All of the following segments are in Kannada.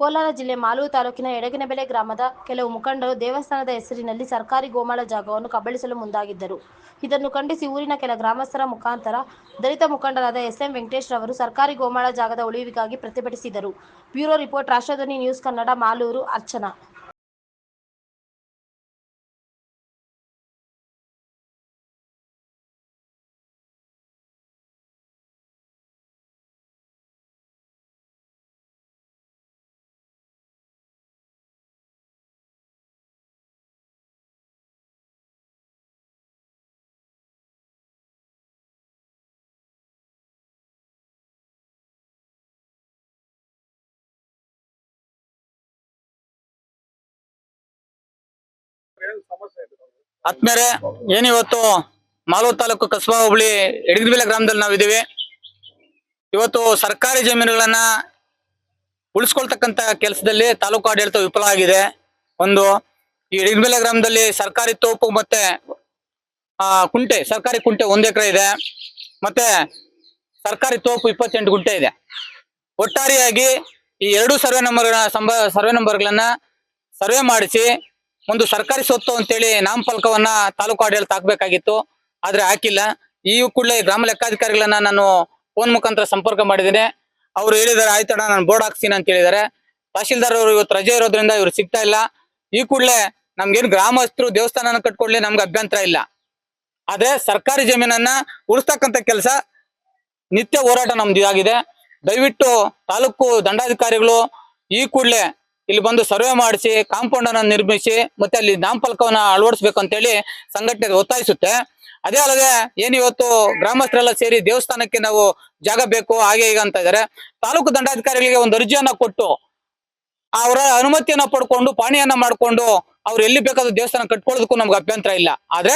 ಕೋಲಾರ ಜಿಲ್ಲೆ ಮಾಲೂರು ತಾಲೂಕಿನ ಎಡಗಿನಬೆಲೆ ಗ್ರಾಮದ ಕೆಲವು ಮುಖಂಡರು ದೇವಸ್ಥಾನದ ಹೆಸರಿನಲ್ಲಿ ಸರ್ಕಾರಿ ಗೋಮಾಳ ಜಾಗವನ್ನು ಕಬಳಿಸಲು ಮುಂದಾಗಿದ್ದರು. ಇದನ್ನು ಖಂಡಿಸಿ ಊರಿನ ಕೆಲ ಗ್ರಾಮಸ್ಥರ ಮುಖಾಂತರ ದಲಿತ ಮುಖಂಡರಾದ ಎಸ್ಎಂ ವೆಂಕಟೇಶ್ ರವರು ಸರ್ಕಾರಿ ಗೋಮಾಳ ಜಾಗದ ಉಳಿವಿಗಾಗಿ ಪ್ರತಿಭಟಿಸಿದರು. Bureau report, Rashtradhwani news Kannada, Malur, Archana. ಆತ್ಮೇರೆ ಏನಿವತ್ತು ಮಾಲೂರು ತಾಲೂಕು ಕಸಬಾ ಹೋಬಳಿ ಎಡಗಿನಬೆಲೆ ಗ್ರಾಮದಲ್ಲಿ ನಾವಿದ್ದೀವಿ. ಇವತ್ತು ಸರ್ಕಾರಿ ಜಮೀನುಗಳನ್ನ ಉಳಿಸ್ಕೊಳ್ತಕ್ಕಂತ ಕೆಲಸದಲ್ಲಿ ತಾಲೂಕು ಆಡಳಿತ ವಿಫಲ ಆಗಿದೆ. ಒಂದು, ಈ ಎಡಗಿನಬೆಲೆ ಗ್ರಾಮದಲ್ಲಿ ಸರ್ಕಾರಿ ತೋಪು ಮತ್ತೆ, ಆ, ಕುಂಟೆ, ಸರ್ಕಾರಿ ಕುಂಟೆ ಒಂದ್ ಎಕರೆ ಇದೆ. ಮತ್ತೆ ಸರ್ಕಾರಿ ತೋಪು ಇಪ್ಪತ್ತೆಂಟು ಗುಂಟೆ ಇದೆ. ಒಟ್ಟಾರೆಯಾಗಿ ಈ ಎರಡು ಸರ್ವೆ ನಂಬರ್ ಸರ್ವೆ ನಂಬರ್ಗಳನ್ನ ಸರ್ವೆ ಮಾಡಿಸಿ ಒಂದು ಸರ್ಕಾರಿ ಸ್ವತ್ತು ಅಂತೇಳಿ ನಾಮಫಲಕವನ್ನ ತಾಲೂಕು ಆಡಳಿತ ಹಾಕ್ಬೇಕಾಗಿತ್ತು, ಆದ್ರೆ ಹಾಕಿಲ್ಲ. ಈ ಕೂಡಲೇ ಗ್ರಾಮ ಲೆಕ್ಕಾಧಿಕಾರಿಗಳನ್ನ ನಾನು ಫೋನ್ ಮುಖಾಂತರ ಸಂಪರ್ಕ ಮಾಡಿದ್ದೇನೆ. ಅವ್ರು ಹೇಳಿದಾರೆ ಆಯ್ತಡ ನಾನು ಬೋರ್ಡ್ ಹಾಕ್ತೀನಿ ಅಂತ ಹೇಳಿದಾರೆ ತಹಶೀಲ್ದಾರ್ ಅವರು ಇವತ್ತು ರಜೆ ಇರೋದ್ರಿಂದ ಇವ್ರು ಸಿಗ್ತಾ ಇಲ್ಲ. ಈ ಕೂಡಲೇ ನಮ್ಗೇನು ಗ್ರಾಮಸ್ಥರು ದೇವಸ್ಥಾನನ ಕಟ್ಕೊಳ್ಳಿ ನಮ್ಗೆ ಅಭ್ಯಂತರ ಇಲ್ಲ. ಆದ್ರೆ ಸರ್ಕಾರಿ ಜಮೀನನ್ನ ಉಳಿಸ್ತಕ್ಕಂಥ ಕೆಲಸ ನಿತ್ಯ ಹೋರಾಟ ನಮ್ದು ಆಗಿದೆ. ದಯವಿಟ್ಟು ತಾಲೂಕು ದಂಡಾಧಿಕಾರಿಗಳು ಈ ಕೂಡಲೇ ಇಲ್ಲಿ ಬಂದು ಸರ್ವೆ ಮಾಡಿಸಿ ಕಾಂಪೌಂಡ್ ಅನ್ನ ನಿರ್ಮಿಸಿ, ಮತ್ತೆ ಅಲ್ಲಿ ನಾಮಫಲಕವನ್ನ ಅಳವಡಿಸ್ಬೇಕು ಅಂತೇಳಿ ಸಂಘಟನೆ ಒತ್ತಾಯಿಸುತ್ತೆ. ಅದೇ ಅಲ್ಲದೆ ಏನಿವತ್ತು ಗ್ರಾಮಸ್ಥರೆಲ್ಲ ಸೇರಿ ದೇವಸ್ಥಾನಕ್ಕೆ ನಾವು ಜಾಗ ಬೇಕು, ಹಾಗೆ ಈಗ ಅಂತ ಇದಾರೆ. ತಾಲೂಕು ದಂಡಾಧಿಕಾರಿಗಳಿಗೆ ಒಂದು ಅರ್ಜಿಯನ್ನ ಕೊಟ್ಟು, ಅವರ ಅನುಮತಿಯನ್ನ ಪಡ್ಕೊಂಡು, ಪಾಣಿಯನ್ನ ಮಾಡ್ಕೊಂಡು ಅವ್ರು ಎಲ್ಲಿ ಬೇಕಾದ್ರೂ ದೇವಸ್ಥಾನ ಕಟ್ಕೊಳ್ಳೋದಕ್ಕೂ ನಮ್ಗೆ ಅಭ್ಯಂತರ ಇಲ್ಲ. ಆದ್ರೆ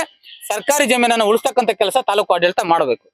ಸರ್ಕಾರಿ ಜಮೀನನ್ನ ಉಳಿಸ್ತಕ್ಕಂಥ ಕೆಲಸ ತಾಲೂಕು ಆಡಳಿತ ಮಾಡಬೇಕು.